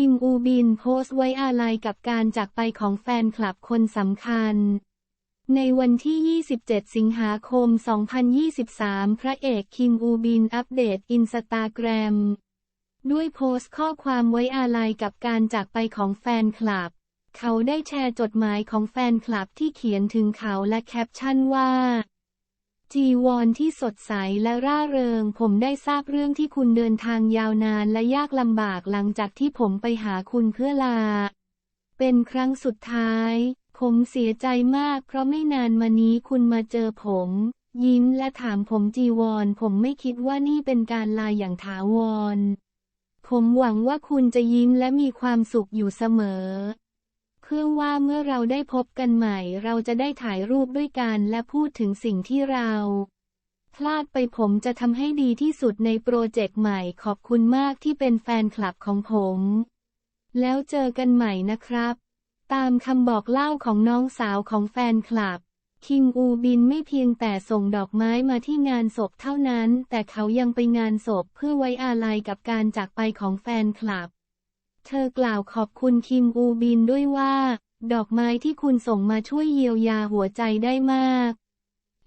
คิมอูบินโพสต์ไว้อาลัยกับการจากไปของแฟนคลับคนสำคัญ ในวันที่ 27 สิงหาคม 2023 พระเอกคิมอูบินอัปเดตอินสตาแกรม ด้วยโพสต์ข้อความไว้อาลัยกับการจากไปของแฟนคลับ เขาได้แชร์จดหมายของแฟนคลับที่เขียนถึงเขาและแคปชั่นว่า จีวอนที่สดใสและร่าเริง ผมได้ทราบเรื่องที่คุณเดินทางยาวนานและยากลำบากหลังจากที่ผมไปหาคุณเพื่อลา เป็นครั้งสุดท้าย ผมเสียใจมากเพราะไม่นานมานี้คุณมาเจอผม ยิ้มและถามผมจีวร ผมไม่คิดว่านี่เป็นการลาอย่างถาวร ผมหวังว่าคุณจะยิ้มและมีความสุขอยู่เสมอ เพื่อว่าเมื่อเราได้พบกันใหม่ เราจะได้ถ่ายรูปด้วยกันและพูดถึงสิ่งที่เรา พลาดไปผมจะทำให้ดีที่สุดในโปรเจกต์ใหม่ขอบคุณมากที่เป็นแฟนคลับของผม แล้วเจอกันใหม่นะครับ ตามคำบอกเล่าของน้องสาวของแฟนคลับ คิงอูบินไม่เพียงแต่ส่งดอกไม้มาที่งานศพเท่านั้น แต่เขายังไปงานศพเพื่อไว้อาลัยกับการจากไปของแฟนคลับ เธอกล่าวขอบคุณคิมอูบินด้วยว่า ดอกไม้ที่คุณส่งมาช่วยเยียวยาหัวใจได้มาก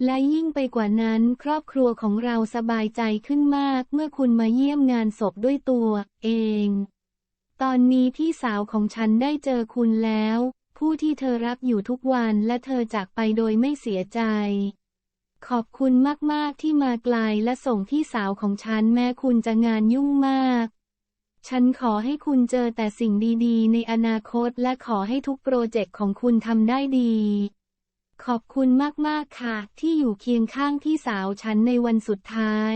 และยิ่งไปกว่านั้นครอบครัวของเราสบายใจขึ้นมากเมื่อคุณมาเยี่ยมงานศพด้วยตัว เอง ตอนนี้พี่สาวของฉันได้เจอคุณแล้ว ผู้ที่เธอรักอยู่ทุกวันและเธอจากไปโดยไม่เสียใจขอบคุณมาก ๆ ที่มาไกลและส่งพี่สาวของฉันแม้คุณจะงานยุ่งมาก ฉันขอให้คุณเจอแต่สิ่งดีๆ ในอนาคตและขอให้ทุกโปรเจกต์ของคุณทำได้ดี ขอบคุณมากๆค่ะ ที่อยู่เคียงข้างพี่สาวฉันในวันสุดท้าย